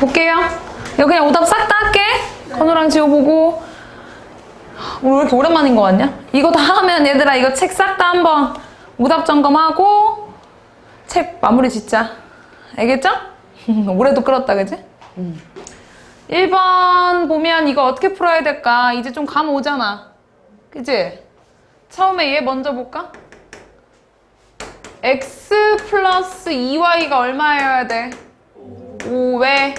볼게요. 이거 그냥 오답 싹 다 할게. 건우랑 지워보고. 오늘 왜 이렇게 오랜만인 거 같냐? 이거 다 하면 얘들아 이거 책 싹 다 한번 오답 점검하고 책 마무리 짓자. 알겠죠? 올해도 끌었다, 그지? 1번 보면 이거 어떻게 풀어야 될까? 이제 좀 감 오잖아. 그지? 처음에 얘 먼저 볼까? x 플러스 2y가 얼마여야 돼? 5 왜?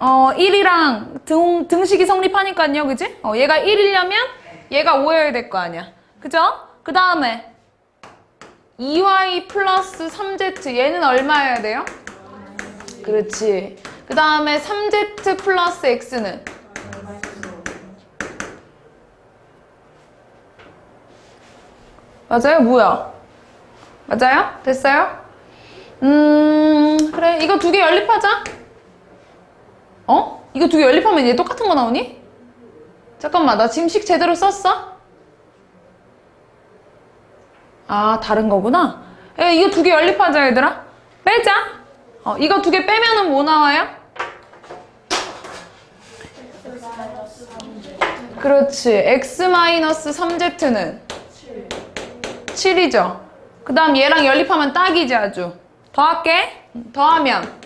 어 1이랑 등, 등식이 성립하니까요 그지? 어, 얘가 1이려면 얘가 5여야 될 거 아니야 그죠? 그 다음에 2y 플러스 3z 얘는 얼마여야 돼요? 그렇지 그 다음에 3z 플러스 x는 맞아요? 뭐야? 맞아요? 됐어요? 음, 그래. 이거 두 개 연립하자. 어? 이거 두 개 연립하면 얘 똑같은 거 나오니? 잠깐만, 나 지금 식 제대로 썼어? 아, 다른 거구나. 에, 이거 두 개 연립하자, 얘들아. 빼자. 어, 이거 두 개 빼면은 뭐 나와요? 그렇지. x-3z는 7이죠. 그 다음 얘랑 연립하면 딱이지 아주. 더할게. 더하면.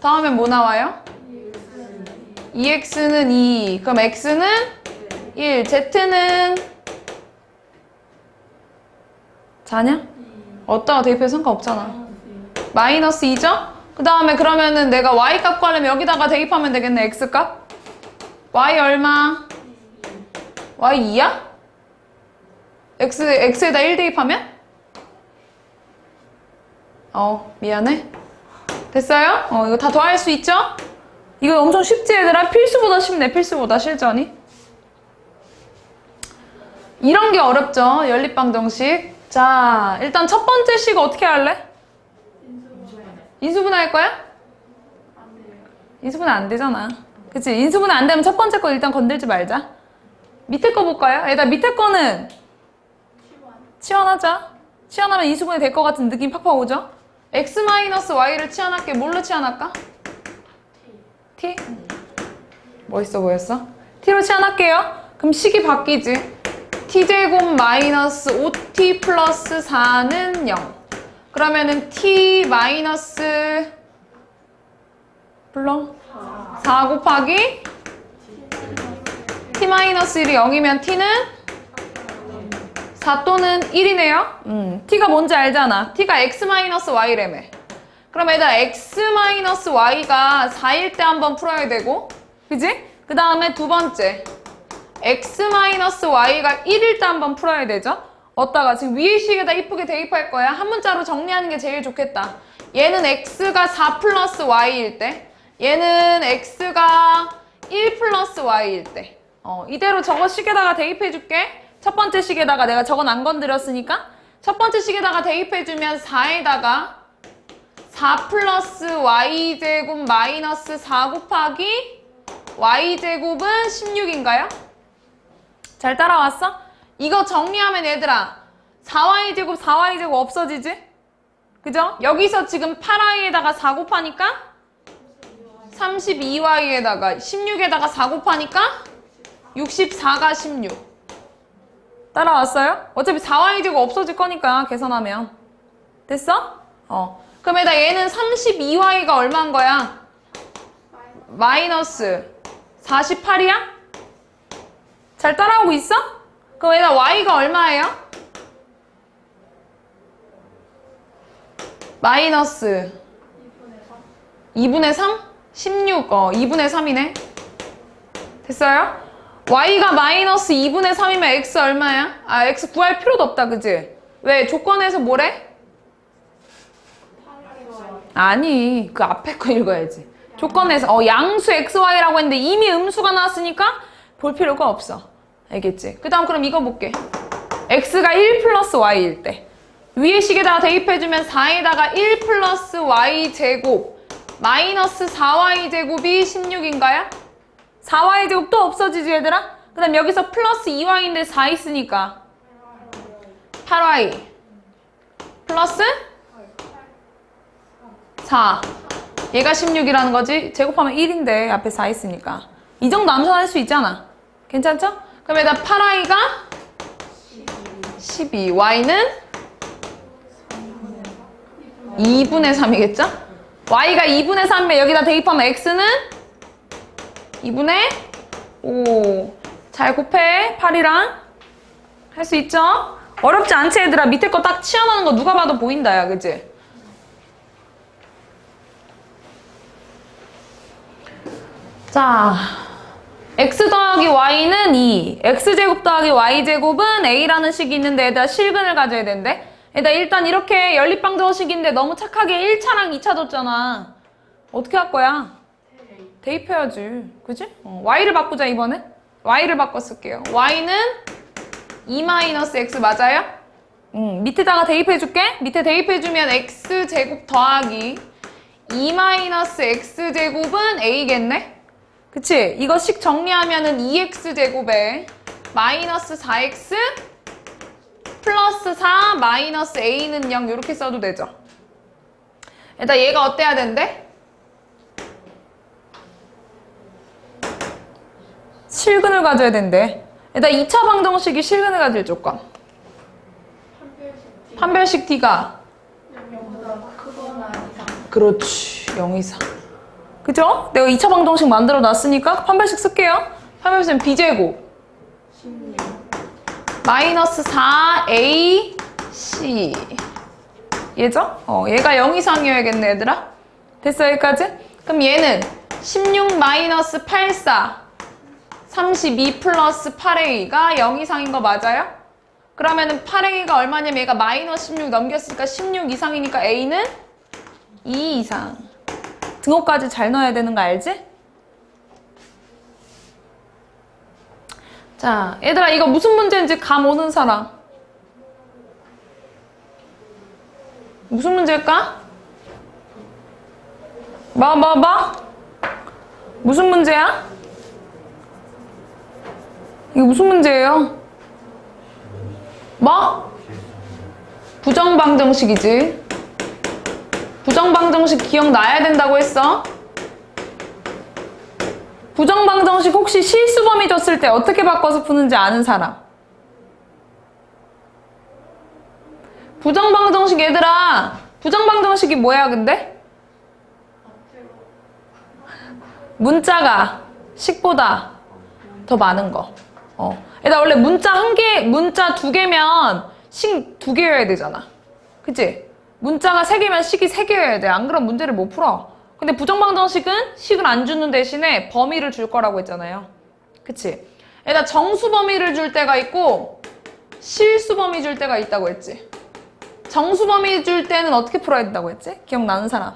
더하면 뭐 나와요? 2x는 2. 그럼 x는 1. z는 자냐? 어디다가 대입해도 상관없잖아. 마이너스 2죠? 그 다음에 그러면은 내가 y 값 구하려면 여기다가 대입하면 되겠네. x 값. y 얼마? y 2야? x, x에다 1 대입하면? 어, 미안해. 됐어요? 어, 이거 다 더할 수 있죠? 이거 엄청 쉽지, 얘들아? 필수보다 쉽네, 필수보다, 실전이. 이런 게 어렵죠, 연립방 정식. 자, 일단 첫 번째 식 어떻게 할래? 인수분해 할 거야? 인수분해 안 되잖아. 그치? 인수분해 안 되면 첫 번째 거 일단 건들지 말자. 밑에 거 볼까요? 얘들아, 밑에 거는 치환하자. 치환하면 인수분해 될것 같은 느낌 팍팍 오죠? X-y를 치환할게. 뭘로 치환할까? t? 멋있어 보였어? t로 치환할게요. 그럼 식이 바뀌지. t제곱 마이너스 5t 플러스 4는 0. 그러면은 t 마이너스 불러? 4 곱하기 t 마이너스 1이 0이면 t는 4 또는 1이네요. 음, t가 뭔지 알잖아. t가 x-y래며. 그럼 얘들아 x-y가 4일 때 한번 풀어야 되고 그지? 그 다음에 두 번째 x-y가 1일 때 한번 풀어야 되죠? 어디다가 지금 위의 식에다 이쁘게 대입할 거야. 한 문자로 정리하는 게 제일 좋겠다. 얘는 x가 4 플러스 y일 때 얘는 x가 1 플러스 y일 때 어, 이대로 저거 식에다가 대입해 줄게. 첫 번째 식에다가 내가 저건 안 건드렸으니까 첫 번째 식에다가 대입해주면 4에다가 4 플러스 y제곱 마이너스 4 곱하기 y제곱은 16인가요? 잘 따라왔어? 이거 정리하면 얘들아 4y제곱 4y제곱 없어지지? 그죠? 여기서 지금 8y에다가 4 곱하니까 32y에다가 16에다가 4 곱하니까 64가 16 따라왔어요? 어차피 4y제곱 없어질 거니까 계산하면 됐어? 어 그럼 에다 얘는 32y가 얼마인 거야? 마이너스 48이야? 잘 따라오고 있어? 그럼 얘다 y가 얼마예요? 마이너스 2분의 3? 16, 어 2분의 3이네 됐어요? Y가 마이너스 2분의 3이면 x 얼마야? 아 x 구할 필요도 없다 그지? 왜? 조건에서 뭐래? 아니 그 앞에 거 읽어야지 조건에서 어 양수 xy라고 했는데 이미 음수가 나왔으니까 볼 필요가 없어 알겠지? 그 다음 그럼 이거 볼게 x가 1 플러스 y일 때 위의 식에다가 대입해주면 4에다가 1 플러스 y 제곱 마이너스 4y 제곱이 16인가요? 4y 제곱 또 없어지지 얘들아? 그 다음 여기서 플러스 2y인데 4 있으니까 8y 플러스 4 얘가 16이라는 거지. 제곱하면 1인데 앞에 4 있으니까. 이 정도 암산할 수 있잖아. 괜찮죠? 그럼 여기다 8i가 12. y는 2분의 3이겠죠? y가 2분의 3이면 여기다 대입하면 x는 2분의 5. 잘 곱해. 8이랑. 할 수 있죠? 어렵지 않지 얘들아. 밑에 거 딱 치어나는 거 누가 봐도 보인다 야. 그치? 자, x 더하기 y는 2, x제곱 더하기 y제곱은 a라는 식이 있는데 얘들아 실근을 가져야 된대. 얘들아 일단 이렇게 연립방정식인데 너무 착하게 1차랑 2차 줬잖아. 어떻게 할 거야? 대입해야지. 그지? 어, y를 바꾸자 이번엔. y를 바꿔 쓸게요. y는 2-x 맞아요? 응, 밑에다가 대입해줄게. 밑에 대입해주면 x제곱 더하기 2-x제곱은 a겠네? 그치? 이거 식 정리하면은 2x제곱에 마이너스 4x 플러스 4 마이너스 a는 0 이렇게 써도 되죠. 일단 얘가 어때야 된대? 실근을 가져야 된대. 일단 2차 방정식이 실근을 가질 조건. 판별식 D가 그렇지 0 이상 그죠? 내가 2차 방정식 만들어 놨으니까 판별식 쓸게요 판별식은 B제곱 마이너스 4AC 얘죠? 어, 얘가 0 이상이어야겠네 얘들아 됐어 여기까지? 그럼 얘는 16 마이너스 84 32 플러스 8A가 0 이상인 거 맞아요? 그러면은 8A가 얼마냐면 얘가 마이너스 16 넘겼으니까 16 이상이니까 A는 2 이상. 등호까지 잘 넣어야 되는 거 알지? 자, 얘들아 이거 무슨 문제인지 감 오는 사람. 무슨 문제일까? 뭐, 뭐, 뭐? 무슨 문제야? 이거 무슨 문제예요? 뭐? 부정방정식이지. 부정방정식 기억나야 된다고 했어? 부정방정식 혹시 실수범위 줬을 때 어떻게 바꿔서 푸는지 아는 사람? 부정방정식 얘들아 부정방정식이 뭐야 근데? 문자가 식보다 더 많은 거. 어. 얘들아 원래 문자 한 개, 문자 두 개면 식 두 개여야 되잖아. 그치? 문자가 세 개면 식이 세 개여야 돼. 안 그럼 문제를 못 풀어. 근데 부정방정식은 식을 안 주는 대신에 범위를 줄 거라고 했잖아요. 그치? 얘들아 정수 범위를 줄 때가 있고 실수 범위 줄 때가 있다고 했지. 정수 범위 줄 때는 어떻게 풀어야 된다고 했지? 기억나는 사람?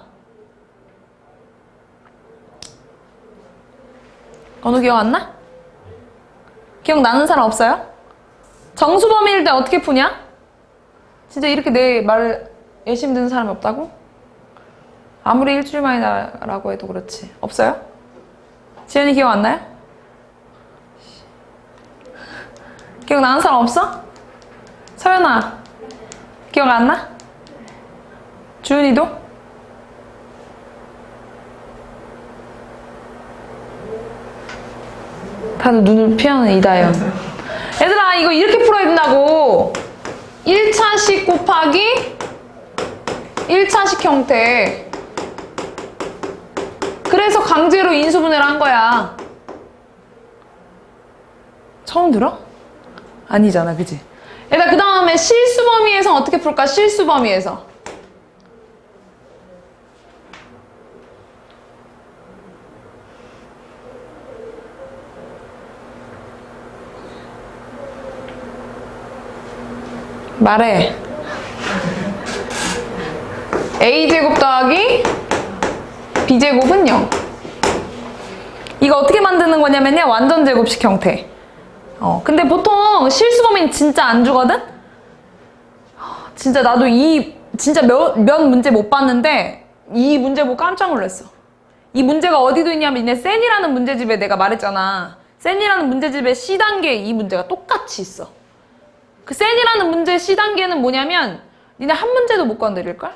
어느 기억 안 나? 기억나는 사람 없어요? 정수 범위일 때 어떻게 푸냐? 진짜 이렇게 내 말을 열심히 듣는 사람이 없다고? 아무리 일주일 만이라고 해도 그렇지. 없어요? 지연이 기억 안 나요? 기억나는 사람 없어? 서연아, 기억 안 나? 주은이도? 다들 눈을 피하는 이다연. 얘들아, 이거 이렇게 풀어야 된다고. 1차식 곱하기 1차식 형태. 그래서 강제로 인수분해를 한 거야. 처음 들어? 아니잖아, 그지? 얘들아, 그 다음에 실수 범위에서 어떻게 풀까? 실수 범위에서. 말해. a제곱 더하기 b제곱은 0. 이거 어떻게 만드는 거냐면요. 완전 제곱식 형태. 어, 근데 보통 실수 범위는 진짜 안 주거든? 진짜 나도 이, 진짜 몇, 몇 문제 못 봤는데 이 문제 보고 깜짝 놀랐어. 이 문제가 어디도 있냐면 이네 센이라는 문제집에 내가 말했잖아. 센이라는 문제집에 C단계에 이 문제가 똑같이 있어. 그 센이라는 문제 C 단계는 뭐냐면 니네 한 문제도 못 건드릴걸?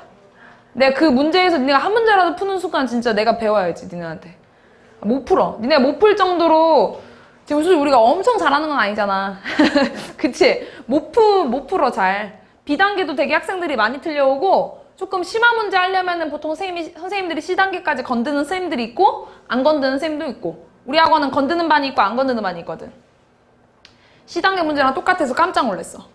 내가 그 문제에서 니네가 한 문제라도 푸는 순간 진짜 내가 배워야지 니네한테. 못 풀어. 니네가 못 풀 정도로 지금 솔직히 우리가 엄청 잘하는 건 아니잖아. 그치? 못, 푸, 못 풀어 잘. B단계도 되게 학생들이 많이 틀려오고 조금 심한 문제 하려면은 보통 선생님이, 선생님들이 C단계까지 건드는 선생님들이 있고 안 건드는 선생님도 있고. 우리 학원은 건드는 반이 있고 안 건드는 반이 있거든 C단계 문제랑 똑같아서 깜짝 놀랐어.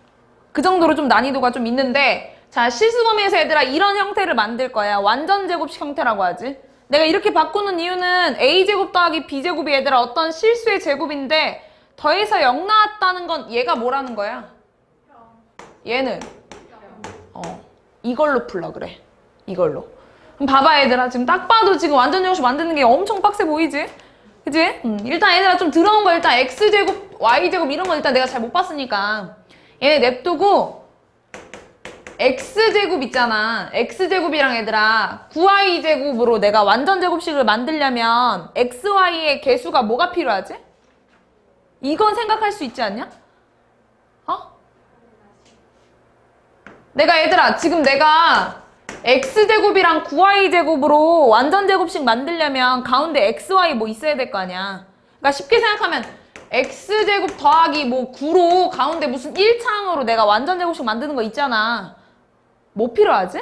그 정도로 좀 난이도가 좀 있는데 자 실수범위에서 얘들아 이런 형태를 만들 거야. 완전 제곱식 형태라고 하지. 내가 이렇게 바꾸는 이유는 a제곱 더하기 b제곱이 얘들아 어떤 실수의 제곱인데 더해서 0 나왔다는 건 얘가 뭐라는 거야? 얘는? 어 이걸로 풀라 그래. 이걸로. 그럼 봐봐 얘들아. 지금 딱 봐도 지금 완전 제곱식 만드는 게 엄청 빡세 보이지? 그지? 음, 일단 얘들아 좀 들어온 거 일단 x제곱 y제곱 이런 건 일단 내가 잘 못 봤으니까 얘네 냅두고 x제곱 있잖아. x제곱이랑 얘들아 9y제곱으로 내가 완전 제곱식을 만들려면 xy의 개수가 뭐가 필요하지? 이건 생각할 수 있지 않냐? 어? 내가 얘들아 지금 내가 x제곱이랑 9y제곱으로 완전 제곱식 만들려면 가운데 xy 뭐 있어야 될 거 아니야. 그러니까 쉽게 생각하면 x제곱 더하기 뭐 9로 가운데 무슨 1창으로 내가 완전 제곱식 만드는 거 있잖아. 뭐 필요하지?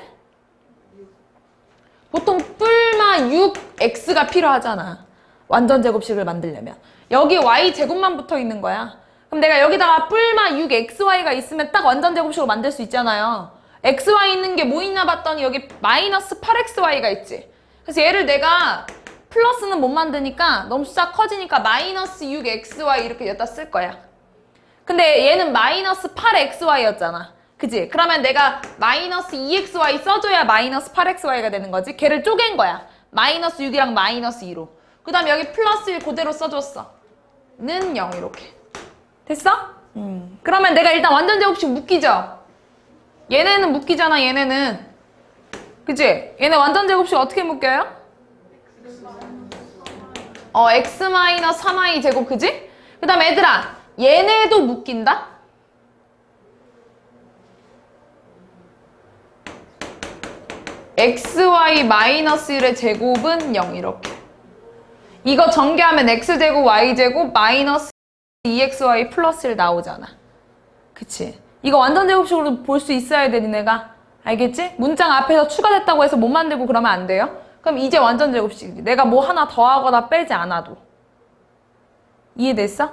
보통 뿔마 6x가 필요하잖아. 완전 제곱식을 만들려면. 여기 y 제곱만 붙어 있는 거야. 그럼 내가 여기다가 뿔마 6xy가 있으면 딱 완전 제곱식으로 만들 수 있잖아요. xy 있는 게 뭐 있나 봤더니 여기 마이너스 8xy가 있지. 그래서 얘를 내가 플러스는 못 만드니까 너무 숫자 커지니까 마이너스 6xy 이렇게 여기다 쓸 거야. 근데 얘는 마이너스 8xy였잖아. 그지? 그러면 내가 마이너스 2xy 써줘야 마이너스 8xy가 되는 거지. 걔를 쪼갠 거야. 마이너스 6이랑 마이너스 2로. 그 다음에 여기 플러스 1 그대로 써줬어. 는 0 이렇게. 됐어? 음. 그러면 내가 일단 완전 제곱식 묶이죠? 얘네는 묶이잖아, 얘네는. 그지? 얘네 완전 제곱식 어떻게 묶여요? 어, x 마이너스 3y 제곱, 그지? 그 다음 얘들아, 얘네도 묶인다? xy 마이너스 1의 제곱은 0 이렇게. 이거 전개하면 x제곱 y제곱 마이너스 2xy 플러스 1 나오잖아. 그치? 이거 완전 제곱식으로 볼 수 있어야 돼, 니네가. 알겠지? 문장 앞에서 추가됐다고 해서 못 만들고 그러면 안 돼요? 그럼 이제 완전 제곱식이지. 내가 뭐 하나 더하거나 빼지 않아도. 이해됐어?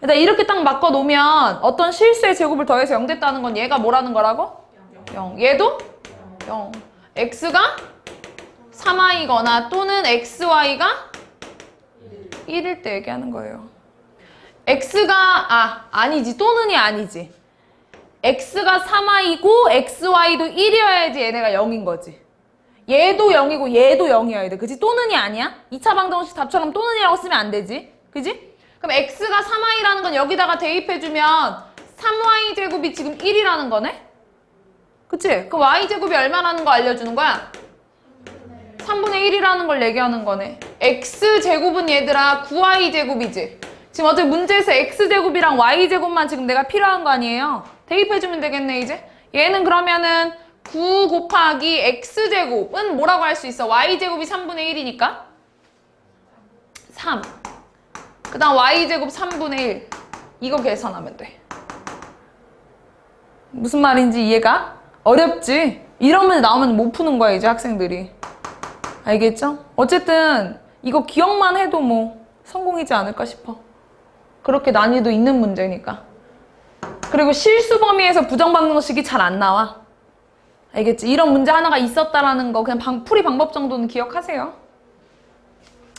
일단 이렇게 딱 바꿔 놓으면 어떤 실수의 제곱을 더해서 0 됐다는 건 얘가 뭐라는 거라고? 0. 얘도? 0. x가 3i거나 또는 xy가 1일 때 얘기하는 거예요. x가 아 아니지 또는이 아니지. x가 3i고 xy도 1이어야지 얘네가 0인 거지. 얘도 0이고 얘도 0이어야 돼. 그지? 또는이 아니야? 2차 방정식 답처럼 또는이라고 쓰면 안 되지. 그지? 그럼 x가 3i라는 건 여기다가 대입해주면 3y 제곱이 지금 1이라는 거네? 그치? 그 y제곱이 얼마라는 거 알려주는 거야? 3분의 1이라는 걸 얘기하는 거네. x제곱은 얘들아 9y제곱이지. 지금 어차피 문제에서 x제곱이랑 y제곱만 지금 내가 필요한 거 아니에요? 대입해주면 되겠네 이제. 얘는 그러면은 9 곱하기 x제곱은 뭐라고 할 수 있어? y제곱이 3분의 1이니까 3. 그 다음 y제곱 3분의 1. 이거 계산하면 돼. 무슨 말인지 이해가? 어렵지? 문제 나오면 못 푸는 거야, 이제 학생들이. 알겠죠? 어쨌든 이거 기억만 해도 뭐 성공이지 않을까 싶어. 그렇게 난이도 있는 문제니까. 그리고 실수 범위에서 부정 방정식이 잘 안 나와. 알겠지? 이런 문제 하나가 있었다라는 거 그냥 방- 풀이 방법 정도는 기억하세요.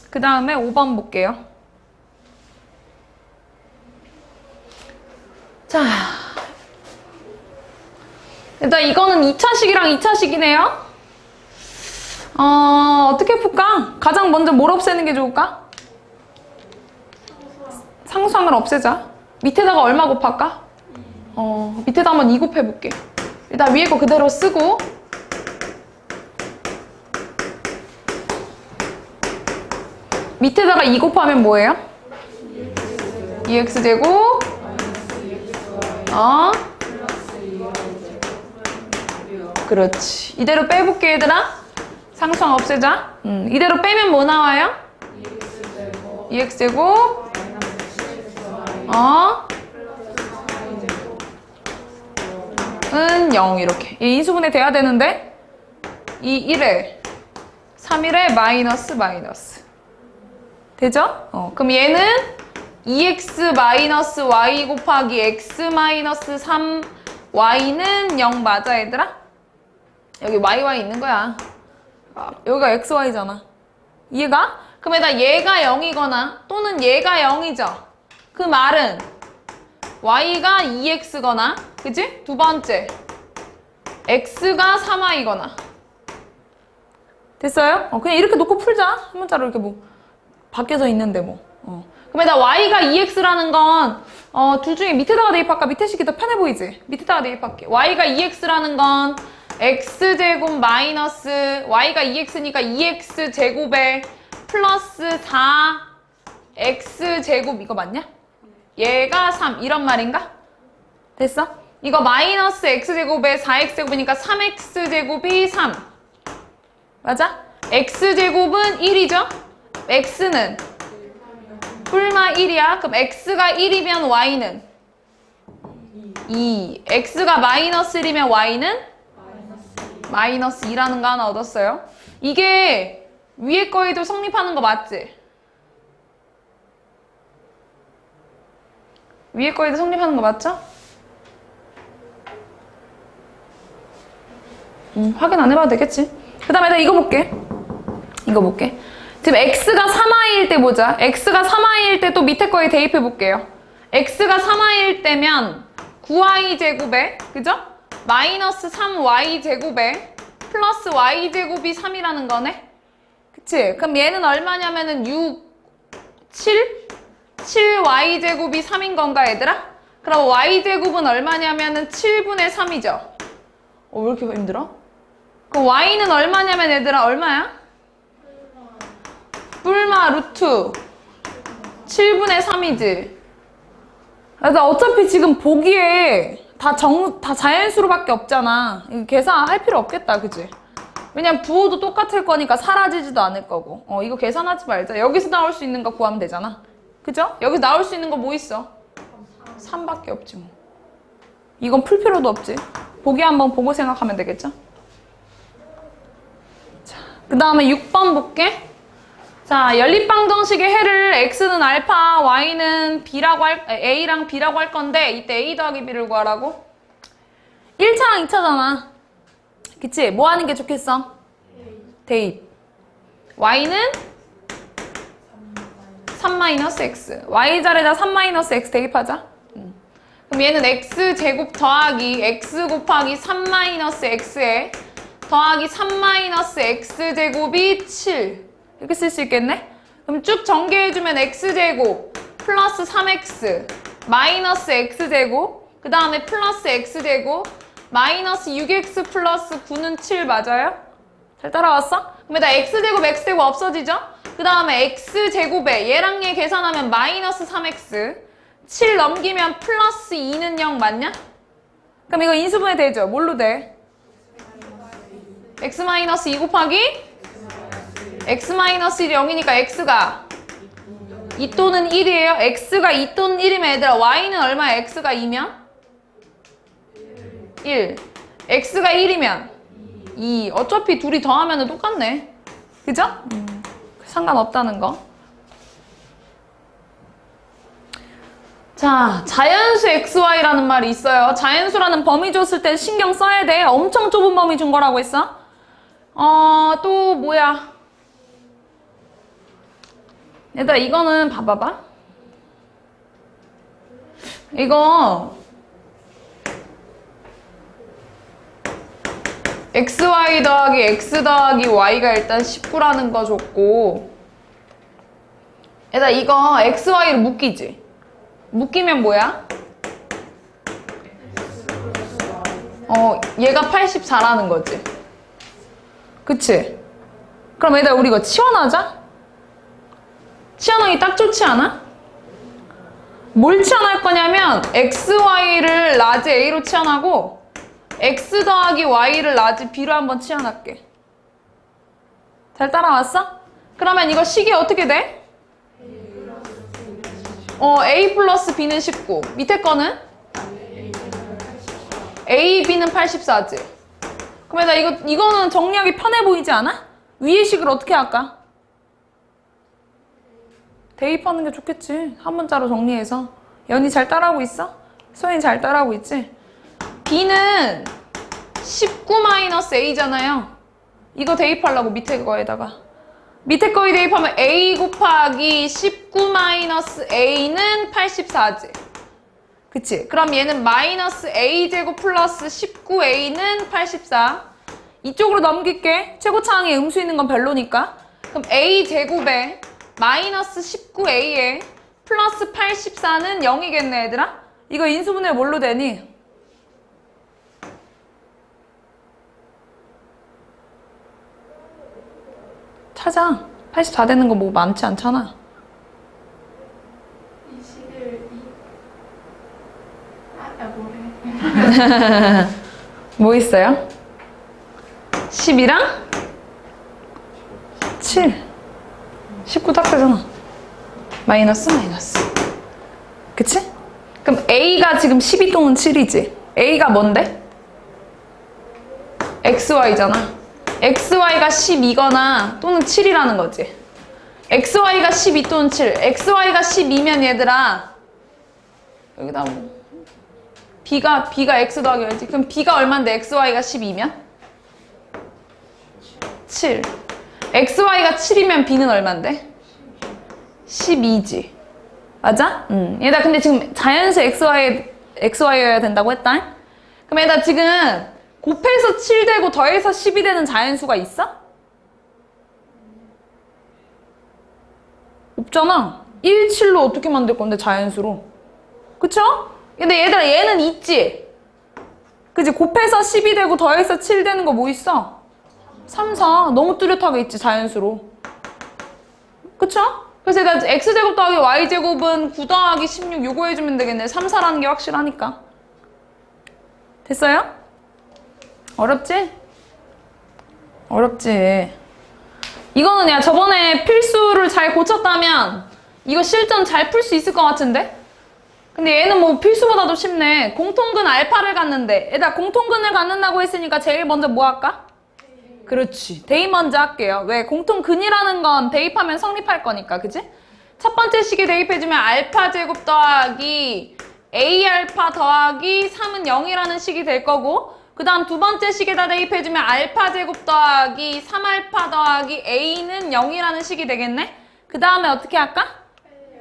그 다음에 5번 볼게요. 자, 일단 이거는 2차식이랑 2차식이네요. 어, 어떻게 풀까? 가장 먼저 뭘 없애는 게 좋을까? 상수항을 없애자. 밑에다가 얼마 곱할까? 어, 밑에다 한번 2 곱해볼게. 일단 위에 거 그대로 쓰고. 밑에다가 2 곱하면 뭐예요? 2x제곱 어? 그렇지. 이대로 빼볼게, 얘들아. 상수항 없애자. 음, 이대로 빼면 뭐 나와요? 2x제곱 어? 은 0 이렇게 이 인수분해 돼야 되는데 이 1에 3일에 마이너스 마이너스 되죠? 어, 그럼 얘는 2x 마이너스 y 곱하기 x 마이너스 3 y는 0 맞아 얘들아? 여기 yy 있는 거야 아, 여기가 xy잖아 이해가? 그러면 얘가 0이거나 또는 얘가 0이죠 그 말은 y가 2x거나 그지? 두 번째 x가 3y거나 됐어요? 어, 그냥 이렇게 놓고 풀자 한 문자로 이렇게 뭐 바뀌어져 있는데 뭐 어. 그러면 y가 2x라는 건 어, 둘 중에 밑에다가 대입할까? 밑에 식이 더 편해 보이지? 밑에다가 대입할게 y가 2x라는 건 x제곱 마이너스 y가 2x니까 2x제곱에 플러스 4x제곱 이거 맞냐? 얘가 3 이런 말인가? 됐어? 이거 마이너스 x제곱에 4x제곱이니까 3x제곱이 3 맞아? x제곱은 1이죠? x는 뿔마 1이야 그럼 x가 1이면 y는 2 x가 마이너스 1이면 y는 마이너스 2라는 거 하나 얻었어요 이게 위에 거에도 성립하는 거 맞지? 위에 거에도 성립하는 거 맞죠? 음, 확인 안 해봐도 되겠지. 그 다음에 나 이거 볼게. 이거 볼게. 지금 x가 3i일 때 보자. x가 3i일 때 또 밑에 거에 대입해 볼게요. x가 3i일 때면 9i 제곱에 그죠? 마이너스 3y 제곱에 플러스 y 제곱이 3이라는 거네. 그치? 그럼 얘는 얼마냐면은 6, 7? 7y 제곱이 3인 건가 얘들아? 그럼 y 제곱은 얼마냐면은 7분의 3이죠. 어, 왜 이렇게 힘들어? 그럼 y는 얼마냐면 얘들아 얼마야? 뿔마 루트 7분의 3이지. 그래서 어차피 지금 보기에 다 정, 다 자연수로밖에 없잖아. 계산할 필요 없겠다, 그지? 왜냐면 부호도 똑같을 거니까 사라지지도 않을 거고. 어, 이거 계산하지 말자. 여기서 나올 수 있는 거 구하면 되잖아. 그죠? 여기서 나올 수 있는 거 뭐 있어? 3밖에 없지 뭐. 이건 풀 필요도 없지. 보기 한번 보고 생각하면 되겠죠? 자, 그 다음에 6번 볼게. 자, 연립방정식의 해를 x는 알파, y는 b라고 할, a랑 b라고 할 건데 이때 a 더하기 b를 구하라고? 1차랑 2차잖아. 그치? 뭐 하는 게 좋겠어? 대입. y는 3-x. y자리에다 3-x 대입하자. 음. 그럼 얘는 x 제곱 더하기 x 곱하기 3-x에 더하기 3-x 제곱이 7. 이렇게 쓸 수 있겠네? 그럼 쭉 전개해주면 x제곱 플러스 3x 마이너스 x제곱 그 다음에 플러스 x제곱 마이너스 6x 플러스 9는 7 맞아요? 잘 따라왔어? 그럼 다 x제곱 x제곱 없어지죠? 그 다음에 x제곱에 얘랑 얘 계산하면 마이너스 3x 7 넘기면 플러스 2는 0 맞냐? 그럼 이거 인수분해 되죠? 뭘로 돼? X 마이너스 2 곱하기 x-1이 0이니까 x가 2 또는 1이에요. x가 2 또는 1이면 얘들아 y는 얼마야? x가 2면? 1. x가 1이면 2. 어차피 둘이 더하면 똑같네. 그죠? 음, 상관없다는 거. 자, 자연수 xy라는 말이 있어요. 자연수라는 범위 줬을 때 신경 써야 돼. 엄청 좁은 범위 준 거라고 했어. 어, 또 뭐야? 얘들아 이거는 봐봐봐 이거 xy 더하기 x 더하기 y가 일단 19라는 거 줬고 얘들아 이거 xy를 묶이지 묶이면 뭐야? 어 얘가 84라는 거지 그치? 그럼 얘들아 우리 이거 치환하자 치환하기 딱 좋지 않아? 뭘 치환할 거냐면 xy를 라지 a로 치환하고 x 더하기 y를 라지 b로 한번 치환할게. 잘 따라왔어? 그러면 이거 식이 어떻게 돼? 어, A 플러스 B는 19. 밑에 거는? A, B는 84지. 그러면 나 이거, 이거는 정리하기 편해 보이지 않아? 위의 식을 어떻게 할까? 대입하는 게 좋겠지. 한 문자로 정리해서. 연이 잘 따라하고 있어? 소연이 잘 따라하고 있지? B는 19-A잖아요. 이거 대입하려고 밑에 거에다가. 밑에 거에 대입하면 A 곱하기 19-A는 84지. 그치? 그럼 얘는 마이너스 A제곱 플러스 19A는 84. 이쪽으로 넘길게. 최고차항에 음수 있는 건 별로니까. 그럼 A제곱에 마이너스 19A에 플러스 84는 0이겠네, 얘들아? 이거 인수분해 뭘로 되니? 찾아. 84 되는 거 뭐 많지 않잖아. 이 식을 이 아, 아 뭐 있어요? 10이랑 7. 19 딱 되잖아. 마이너스 마이너스. 그치? 그럼 A가 지금 12 또는 7이지. A가 뭔데? XY잖아. XY가 12거나 또는 7이라는 거지. XY가 12 또는 7. XY가 12면 얘들아. 여기다 뭐. B가 B가 X 더하기 Y지. 그럼 B가 얼마인데 XY가 12면? 7. XY가 7이면 B는 얼마인데? 12지. 맞아? 응. 얘다 근데 지금 자연수 XY XY여야 된다고 했다. 그럼 얘다 지금 곱해서 7 되고 더해서 12 되는 자연수가 있어? 없잖아. 1, 7로 어떻게 만들 건데 자연수로? 그쵸? 근데 얘들아 얘는 있지? 그지? 곱해서 10이 되고 더해서 7 되는 거 뭐 있어? 3, 4 너무 뚜렷하게 있지 자연수로 그쵸? 그래서 얘가 x제곱 더하기 y제곱은 9 더하기 16 요거 해주면 되겠네 3, 4라는 게 확실하니까 됐어요? 어렵지? 어렵지 이거는 야 저번에 필수를 잘 고쳤다면 이거 실전 잘 풀 수 있을 것 같은데? 근데 얘는 뭐 필수보다도 쉽네. 공통근 알파를 갖는데. 얘다 공통근을 갖는다고 했으니까 제일 먼저 뭐 할까? 그렇지. 대입 먼저 할게요. 왜? 공통근이라는 건 대입하면 성립할 거니까. 그지? 첫 번째 식에 대입해주면 알파 제곱 더하기 a 알파 더하기 3은 0이라는 식이 될 거고 그 다음 두 번째 식에다 대입해주면 알파 제곱 더하기 3알파 더하기 a는 0이라는 식이 되겠네? 그 다음에 어떻게 할까?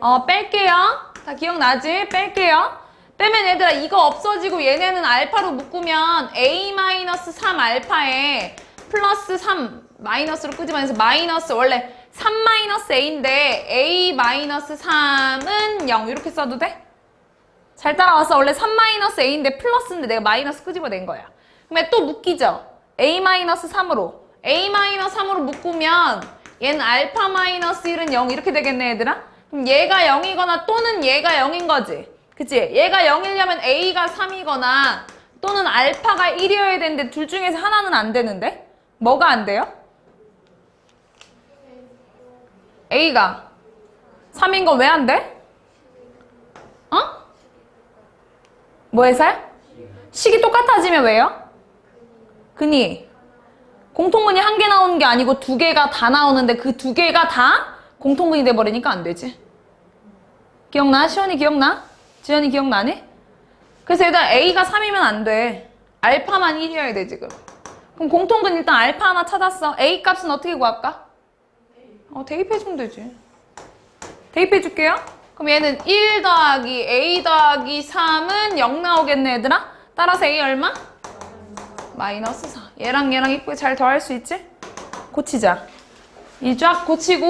어, 뺄게요. 다 기억나지? 뺄게요. 빼면 얘들아 이거 없어지고 얘네는 알파로 묶으면 a-3 알파에 플러스 3 마이너스로 끄집어내서 마이너스 원래 3 마이너스 a인데 a-3은 0 이렇게 써도 돼? 잘 따라왔어. 원래 3 마이너스 a인데 플러스인데 내가 마이너스 끄집어낸 거야. 그러면 또 묶이죠. a-3으로 a-3으로 묶으면 얘는 알파 마이너스 1은 0 이렇게 되겠네 얘들아? 그럼 얘가 0이거나 또는 얘가 0인 거지. 그치? 얘가 0이려면 A가 3이거나 또는 알파가 1이어야 되는데 둘 중에서 하나는 안 되는데? 뭐가 안 돼요? A가 3인 건 왜 안 돼? 어? 뭐 해서요? 식이 똑같아지면 왜요? 근이 공통근이 한 개 나오는 게 아니고 두 개가 다 나오는데 그 두 개가 다 공통근이 돼버리니까 안 되지. 기억나? 시원이 기억나? 지연이 기억나니? 그래서 일단 A가 3이면 안 돼. 알파만 1이어야 돼, 지금. 그럼 공통근 일단 알파 하나 찾았어. A 값은 어떻게 구할까? 어, 대입해주면 되지. 대입해줄게요. 그럼 얘는 1 더하기 A 더하기 3은 0 나오겠네, 얘들아? 따라서 A 얼마? 마이너스 4. 얘랑 얘랑 이쁘게 잘 더할 수 있지? 고치자. 이 쫙 고치고